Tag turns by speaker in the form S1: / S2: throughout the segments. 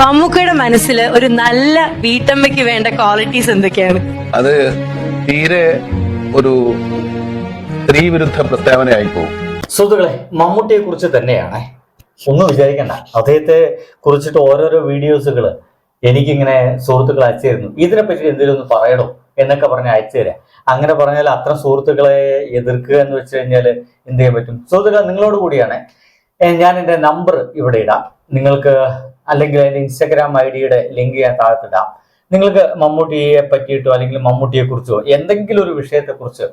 S1: മമ്മൂക്കയുടെ മനസ്സിൽ ഒരു നല്ല വീട്ടമ്മയ്ക്ക് വേണ്ട ക്വാളിറ്റീസ് എന്തൊക്കെയാണ്?
S2: അത് തീരെ ഒരു സ്ത്രീ വിരുദ്ധ പ്രസ്താവനയായി പോകും.
S3: സുഹൃത്തുക്കളെ മമ്മൂട്ടിയെ കുറിച്ച് തന്നെയാണ്. ഒന്നും വിചാരിക്കണ്ട. അദ്ദേഹത്തെ കുറിച്ചിട്ട് ഓരോരോ വീഡിയോസുകൾ എനിക്കിങ്ങനെ സുഹൃത്തുക്കൾ അയച്ചു തരുന്നു ഇതിനെപ്പറ്റി എന്തെങ്കിലും ഒന്ന് പറയണോ? എന്നൊക്കെ പറഞ്ഞ് അയച്ചു തരാം. അങ്ങനെ പറഞ്ഞാൽ അത്ര സുഹൃത്തുക്കളെ എതിർക്കുക എന്ന് വെച്ച് കഴിഞ്ഞാൽ എന്ത് ചെയ്യാൻ പറ്റും? സുഹൃത്തുക്കൾ നിങ്ങളോട് കൂടിയാണ്. ഞാൻ എന്റെ നമ്പർ ഇവിടെ ഇടാം. നിങ്ങൾക്ക് അല്ലെങ്കിൽ അതിന്റെ ഇൻസ്റ്റഗ്രാം ഐ ഡിയുടെ ലിങ്ക് ഞാൻ താഴത്തിടാം നിങ്ങൾക്ക് മമ്മൂട്ടിയെ പറ്റിയിട്ടോ അല്ലെങ്കിൽ മമ്മൂട്ടിയെ കുറിച്ചോ എന്തെങ്കിലും ഒരു വിഷയത്തെക്കുറിച്ച്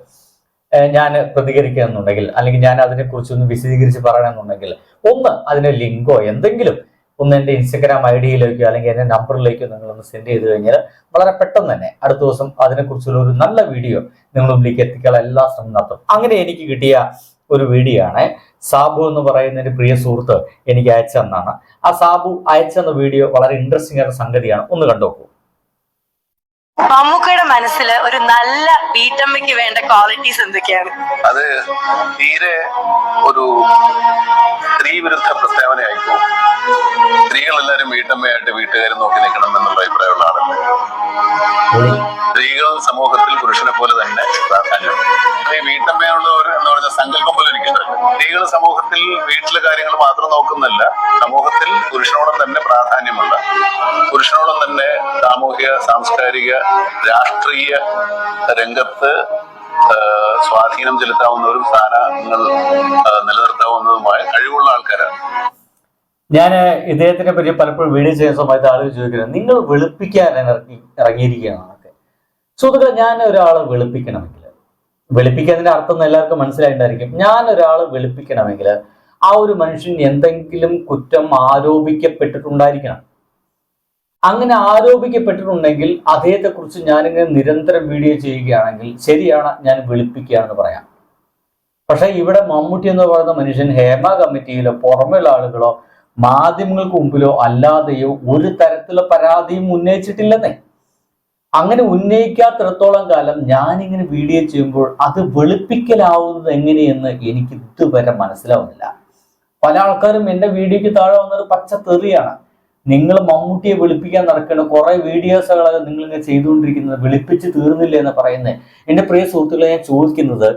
S3: ഞാൻ പ്രതികരിക്കണമെന്നുണ്ടെങ്കിൽ അല്ലെങ്കിൽ ഞാൻ അതിനെക്കുറിച്ച് ഒന്ന് വിശദീകരിച്ച് പറയണമെന്നുണ്ടെങ്കിൽ ഒന്ന് അതിന് ലിങ്കോ എന്തെങ്കിലും ഒന്ന് എന്റെ ഇൻസ്റ്റഗ്രാം ഐ ഡിയിലേക്കോ അല്ലെങ്കിൽ എന്റെ നമ്പറിലേക്കോ നിങ്ങളൊന്ന് സെൻഡ് ചെയ്ത് കഴിഞ്ഞാൽ വളരെ പെട്ടെന്ന് തന്നെ അടുത്ത ദിവസം അതിനെക്കുറിച്ചുള്ള ഒരു നല്ല വീഡിയോ നിങ്ങൾ മുമ്പിലേക്ക് എത്തിക്കാൻ എല്ലാ ശ്രമം നടത്തും. അങ്ങനെ എനിക്ക് കിട്ടിയ ഒരു വീഡിയോ ആണ് സാബു എന്ന് പറയുന്ന ഒരു പ്രിയ സുഹൃത്ത് എനിക്ക് അയച്ചു തന്നാണ് ആ സാബു അയച്ചെന്ന വീഡിയോ വളരെ ഇൻട്രസ്റ്റിംഗ് ആയ സംഗതിയാണ്. ഒന്ന് കണ്ടോക്കൂ
S1: മമ്മൂക്കയുടെ മനസ്സിൽ ഒരു നല്ല വീട്ടമ്മയ്ക്ക് വേണ്ട ക്വാളിറ്റീസ് എന്തൊക്കെയാണ്?
S2: അത് തീരെ ഒരു സ്ത്രീ വിരുദ്ധ പ്രസ്താവനയായി പോകും സ്ത്രീകളെല്ലാരും വീട്ടമ്മയായിട്ട് വീട്ടുകാരെ നോക്കി നിൽക്കണം എന്നുള്ള അഭിപ്രായമുള്ള ആളല്ലേ? സ്ത്രീകൾ സമൂഹത്തിൽ പുരുഷനെ പോലെ തന്നെ പ്രാധാന്യം. ഈ വീട്ടമ്മയുള്ള ഒരു സങ്കല്പം പോലും എനിക്കിഷ്ടമല്ല സ്ത്രീകൾ സമൂഹത്തിൽ വീട്ടിലെ കാര്യങ്ങൾ മാത്രം നോക്കുന്നില്ല സമൂഹത്തിൽ പുരുഷനോടും തന്നെ പ്രാധാന്യമുള്ള പുരുഷനോടും തന്നെ സാമൂഹിക സാംസ്കാരിക രാഷ്ട്രീയ രംഗത്ത് സ്വാധീനം ചെലുത്താവുന്നവരും സ്ഥാനങ്ങൾ നിലനിർത്താവുന്നതുമായ കഴിവുള്ള ആൾക്കാരാണ്.
S3: ഞാൻ ഇദ്ദേഹത്തിനെ പറ്റി പലപ്പോഴും വീഡിയോ ചെയ്യുന്ന സമയത്ത് ആളുകൾ ചോദിക്കുന്നത് നിങ്ങൾ വെളുപ്പിക്കാൻ ഇറങ്ങി ഇറങ്ങിയിരിക്കുകയാണ്? സുഹൃത്തുക്കളെ ഞാൻ ഒരാളെ വെളുപ്പിക്കണമെങ്കിൽ വെളുപ്പിക്കുന്നതിന്റെ അർത്ഥം എല്ലാവർക്കും മനസ്സിലായിട്ടുണ്ടായിരിക്കും. ഞാൻ ഒരാളെ വെളുപ്പിക്കണമെങ്കിൽ ആ ഒരു മനുഷ്യൻ എന്തെങ്കിലും കുറ്റം ആരോപിക്കപ്പെട്ടിട്ടുണ്ടായിരിക്കണം. അങ്ങനെ ആരോപിക്കപ്പെട്ടിട്ടുണ്ടെങ്കിൽ അദ്ദേഹത്തെ കുറിച്ച് ഞാനിങ്ങനെ നിരന്തരം വീഡിയോ ചെയ്യുകയാണെങ്കിൽ ശരിയാണ് ഞാൻ വെളുപ്പിക്കുകയാണെന്ന് പറയാം. പക്ഷെ ഇവിടെ മമ്മൂട്ടി എന്ന് പറയുന്ന മനുഷ്യൻ ഹേമ കമ്മിറ്റിയിലോ പുറമെയുള്ള ആളുകളോ മാധ്യമങ്ങൾക്ക് മുമ്പിലോ അല്ലാതെയോ ഒരു തരത്തിലുള്ള പരാതിയും ഉന്നയിച്ചിട്ടില്ലെന്നേ. അങ്ങനെ ഉന്നയിക്കാത്തിടത്തോളം കാലം ഞാനിങ്ങനെ വീഡിയോ ചെയ്യുമ്പോൾ അത് വെളുപ്പിക്കലാവുന്നത് എങ്ങനെയെന്ന് എനിക്ക് ഇതുവരെ മനസ്സിലാവുന്നില്ല. പല ആൾക്കാരും എന്റെ വീഡിയോയ്ക്ക് താഴെ വന്നത് പച്ച തെറിയാണ്. നിങ്ങൾ മമ്മൂട്ടിയെ വെളുപ്പിക്കാൻ നടക്കുന്ന കുറെ വീഡിയോസുകളൊക്കെ നിങ്ങൾ ഇങ്ങനെ ചെയ്തുകൊണ്ടിരിക്കുന്നത് വെളുപ്പിച്ച് തീർന്നില്ല എന്ന് പറയുന്നത് എന്റെ പ്രിയ സുഹൃത്തുക്കളെ ഞാൻ ചോദിക്കുന്നത്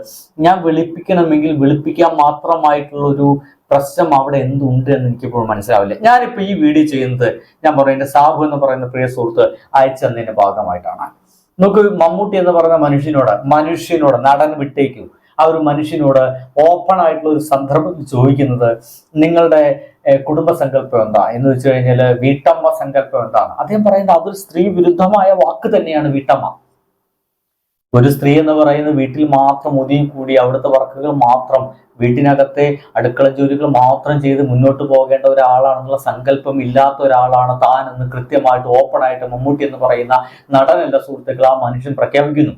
S3: ഞാൻ വെളുപ്പിക്കണമെങ്കിൽ വെളുപ്പിക്കാൻ മാത്രമായിട്ടുള്ള ഒരു പ്രശ്നം അവിടെ എന്തുണ്ട് എന്ന് എനിക്കിപ്പോൾ മനസ്സിലാവില്ല. ഞാനിപ്പോൾ ഈ വീഡിയോ ചെയ്യുന്നത് ഞാൻ പറയും എന്റെ സാബു എന്ന് പറയുന്ന പ്രിയ സുഹൃത്ത് അയച്ചു ഭാഗമായിട്ടാണ്. നമുക്ക് മമ്മൂട്ടി എന്ന് പറയുന്ന മനുഷ്യനോട് മനുഷ്യനോട് നടൻ വിട്ടേക്കു. ആ ഒരു മനുഷ്യനോട് ഓപ്പൺ ആയിട്ടുള്ള ഒരു സന്ദർഭത്തിൽ ചോദിക്കുന്നത് നിങ്ങളുടെ കുടുംബസങ്കല്പം കുടുംബ സങ്കല്പം എന്താ? എന്ന് വെച്ച് കഴിഞ്ഞാൽ വീട്ടമ്മ സങ്കല്പം എന്താണ്? അദ്ദേഹം പറയുന്നത് അതൊരു സ്ത്രീ വിരുദ്ധമായ വാക്ക് തന്നെയാണ് വീട്ടമ്മ. ഒരു സ്ത്രീ എന്ന് പറയുന്നത് വീട്ടിൽ മാത്രം ഒതുങ്ങി കൂടി അവിടുത്തെ വർക്കുകൾ മാത്രം വീട്ടിനകത്തെ അടുക്കള ജോലികൾ മാത്രം ചെയ്ത് മുന്നോട്ട് പോകേണ്ട ഒരാളാണെന്നുള്ള സങ്കല്പം ഇല്ലാത്ത ഒരാളാണ് താൻ എന്ന് കൃത്യമായിട്ട് ഓപ്പൺ ആയിട്ട് മമ്മൂട്ടി എന്ന് പറയുന്ന നടനല്ല സുഹൃത്തുക്കൾ ആ മനുഷ്യൻ പ്രഖ്യാപിക്കുന്നു.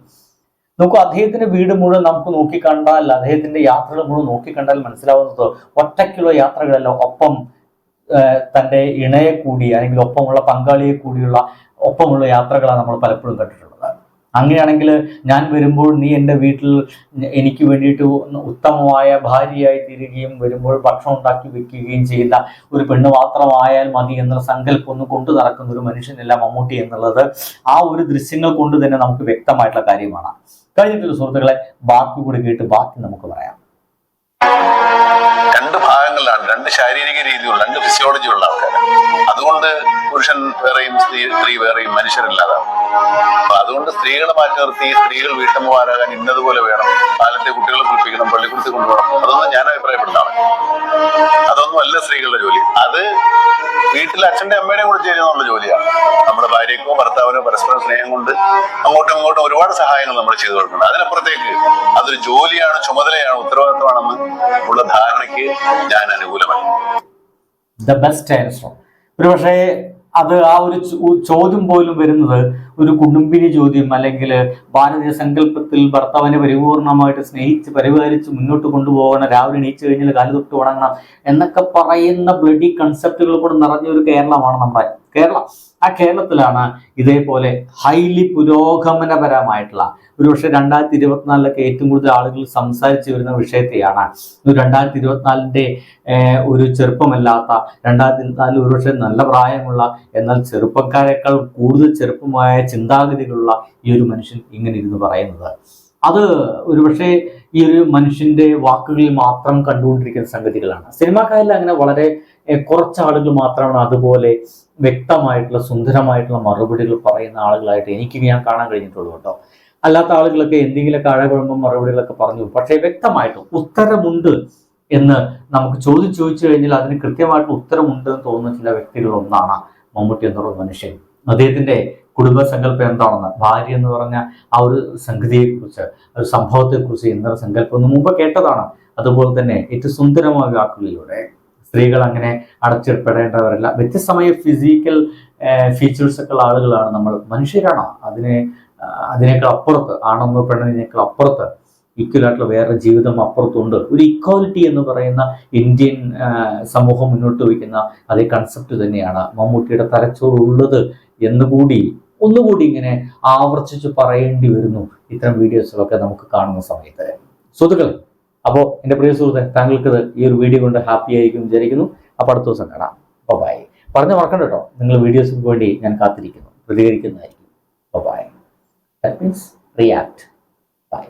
S3: നോക്കൂ അദ്ദേഹത്തിന്റെ വീട് മുഴുവൻ നമുക്ക് നോക്കിക്കണ്ടാൽ അദ്ദേഹത്തിന്റെ യാത്രകൾ മുഴുവൻ നോക്കിക്കണ്ടാൽ മനസ്സിലാവുന്നത് ഒറ്റയ്ക്കുള്ള യാത്രകളല്ല ഒപ്പം തന്റെ ഇണയെ കൂടി അല്ലെങ്കിൽ ഒപ്പമുള്ള പങ്കാളിയെ കൂടിയുള്ള ഒപ്പമുള്ള യാത്രകളാണ് നമ്മൾ പലപ്പോഴും കണ്ടിട്ടുള്ളത്. അങ്ങനെയാണെങ്കിൽ ഞാൻ വരുമ്പോൾ നീ എന്റെ വീട്ടിൽ എനിക്ക് വേണ്ടിയിട്ട് ഉത്തമമായ ഭാര്യയായി തീരുകയും വരുമ്പോൾ ഭക്ഷണം ഉണ്ടാക്കി വെക്കുകയും ചെയ്യുന്ന ഒരു പെണ്ണ് മാത്രമായാൽ മതി എന്ന സങ്കല്പം കൊണ്ടു നടക്കുന്ന ഒരു മനുഷ്യനല്ല മമ്മൂട്ടി എന്നുള്ളത് ആ ഒരു ദൃശ്യങ്ങൾ കൊണ്ട് തന്നെ നമുക്ക് വ്യക്തമായിട്ടുള്ള കാര്യമാണ്. കഴിഞ്ഞിട്ടുള്ള സുഹൃത്തുക്കളെ ബാക്കി കൂടി കേട്ട് ബാക്കി നമുക്ക് പറയാം.
S2: രണ്ട് ഭാഗങ്ങളിലാണ് രണ്ട് ശാരീരിക രീതിയുള്ള രണ്ട് ഫിസിയോളജി ഉള്ള ആൾക്കാർ അതുകൊണ്ട് പുരുഷൻ വേറെയും സ്ത്രീ സ്ത്രീ വേറെയും മനുഷ്യരില്ലാതാവും അപ്പൊ അതുകൊണ്ട് സ്ത്രീകളെ മാറ്റി നിർത്തി സ്ത്രീകൾ വീട്ടമ്മമാരാകാൻ ഇന്നതുപോലെ വേണം. കാലത്തെ കുട്ടികളെ കുളിപ്പിക്കണം പള്ളിക്കുടത്തിൽ കൊണ്ടുപോകണം. അതൊന്നും ഞാൻ അഭിപ്രായപ്പെടുന്നതാണ്. അതൊന്നും അല്ല സ്ത്രീകളുടെ ജോലി. അത് വീട്ടിൽ അച്ഛന്റെ അമ്മയുടെയും കൂടെ ചെയ്യുന്നുള്ള ജോലിയാണ്. നമ്മുടെ ഭാര്യക്കോ ഭർത്താവിനോ പരസ്പരം സ്നേഹം കൊണ്ട് അങ്ങോട്ടും ഇങ്ങോട്ടും ഒരുപാട് സഹായങ്ങൾ നമ്മൾ ചെയ്തു കൊടുക്കുന്നുണ്ട്. അതിനപ്പുറത്തേക്ക് അതൊരു ജോലിയാണ് ചുമതലയാണ് ഉത്തരവാദിത്തമാണെന്ന് ഉള്ള ധാരണയ്ക്ക് ഞാൻ അനുകൂലമല്ല
S3: ദ ബെസ്റ്റ് ആൻസർ ഒരു പക്ഷേ അത് ആ ഒരു ചോദ്യം പോലും വരുന്നത് ഒരു കുടുംബിനി ചോദ്യം അല്ലെങ്കിൽ ഭാരതീയ സങ്കല്പത്തിൽ ഭർത്താവിനെ പരിപൂർണമായിട്ട് സ്നേഹിച്ച് പരിപാലിച്ച് മുന്നോട്ട് കൊണ്ടുപോകണം രാവിലെ എണീച്ച് കഴിഞ്ഞാൽ കാൽ തൊട്ട് ഉണങ്ങണം എന്നൊക്കെ പറയുന്ന ബ്ലഡി കൺസെപ്റ്റുകൾ കൂടെ നിറഞ്ഞ ഒരു കേരളമാണ് നമ്മുടെ കേരളം. ആ കേരളത്തിലാണ് ഇതേപോലെ ഹൈലി പുരോഗമനപരമായിട്ടുള്ള ഒരുപക്ഷെ രണ്ടായിരത്തി ഇരുപത്തിനാലിലൊക്കെ ഏറ്റവും കൂടുതൽ ആളുകൾ സംസാരിച്ചു വരുന്ന വിഷയത്തെയാണ്. രണ്ടായിരത്തി ഇരുപത്തിനാലിന്റെ ഒരു ചെറുപ്പമല്ലാത്ത രണ്ടായിരത്തി ഇരുപത്തിനാലിൽ ഒരുപക്ഷെ നല്ല പ്രായമുള്ള എന്നാൽ ചെറുപ്പക്കാരെക്കാൾ കൂടുതൽ ചെറുപ്പമായ ചിന്താഗതികളുള്ള ഈ ഒരു മനുഷ്യൻ ഇങ്ങനെ ഇരുന്ന് പറയുന്നത്. അത് ഒരുപക്ഷെ ഈ ഒരു മനുഷ്യന്റെ വാക്കുകളിൽ മാത്രം കണ്ടുകൊണ്ടിരിക്കുന്ന സംഗതികളാണ്. സിനിമാക്കാരിൽ അങ്ങനെ വളരെ കുറച്ച് ആളുകൾ മാത്രമാണ് അതുപോലെ വ്യക്തമായിട്ടുള്ള സുന്ദരമായിട്ടുള്ള മറുപടികൾ പറയുന്ന ആളുകളായിട്ട് എനിക്ക് ഞാൻ കാണാൻ കഴിഞ്ഞിട്ടുള്ളൂ കേട്ടോ. അല്ലാത്ത ആളുകളൊക്കെ എന്തെങ്കിലുമൊക്കെ അഴകുഴമ്പം മറുപടികളൊക്കെ പറഞ്ഞു. പക്ഷേ വ്യക്തമായിട്ടും ഉത്തരമുണ്ട് എന്ന് നമുക്ക് ചോദിച്ചു ചോദിച്ചു കഴിഞ്ഞാൽ അതിന് കൃത്യമായിട്ട് ഉത്തരമുണ്ട് എന്ന് തോന്നുന്ന ചില വ്യക്തികൾ ഒന്നാണ് മമ്മൂട്ടി എന്നുള്ള മനുഷ്യൻ. അദ്ദേഹത്തിന്റെ കുടുംബസങ്കല്പം എന്താണെന്ന് ഭാര്യ എന്ന് പറഞ്ഞ ആ ഒരു സംഗതിയെക്കുറിച്ച് ഒരു സംഭവത്തെക്കുറിച്ച് ഇന്ദ്ര സങ്കല്പം എന്ന് മുമ്പ് കേട്ടതാണ്. അതുപോലെ തന്നെ ഏറ്റവും സുന്ദരമായ വാക്കുകളിലൂടെ സ്ത്രീകൾ അങ്ങനെ അടച്ചിടപ്പെടേണ്ടവരല്ല. വ്യത്യസ്തമായ ഫിസിക്കൽ ഫീച്ചേഴ്സ് ഒക്കെ ആളുകളാണ് നമ്മൾ മനുഷ്യരാണ്. അതിനെ അതിനേക്കാൾ അപ്പുറത്ത് ആണെന്നോ പെണ്ണിനേക്കാൾ അപ്പുറത്ത് ഈക്വലായിട്ടുള്ള വേറെ ജീവിതം അപ്പുറത്തുണ്ട്. ഒരു ഇക്വാലിറ്റി എന്ന് പറയുന്ന ഇന്ത്യൻ സമൂഹം മുന്നോട്ട് വയ്ക്കുന്ന അതേ കൺസെപ്റ്റ് തന്നെയാണ് മമ്മൂട്ടിയുടെ തലച്ചോറുള്ളത് എന്നുകൂടി ഒന്നുകൂടി ഇങ്ങനെ ആവർത്തിച്ച് പറയേണ്ടി വരുന്നു ഇത്തരം വീഡിയോസുകളൊക്കെ നമുക്ക് കാണുന്ന സമയത്ത്. സുഹൃത്തുക്കളെ അപ്പോൾ എന്റെ പ്രിയ സുഹൃത്തെ താങ്കൾക്ക് ഈ ഒരു വീഡിയോ കൊണ്ട് ഹാപ്പി ആയിരിക്കും വിചാരിക്കുന്നു. അപ്പോൾ അടുത്ത ദിവസം കാണാം. ബൈ പറഞ്ഞു മറക്കണ്ട കേട്ടോ. നിങ്ങൾ വീഡിയോസിന് വേണ്ടി ഞാൻ കാത്തിരിക്കുന്നു. പ്രതികരിക്കുന്നതായിരിക്കും. By that means react by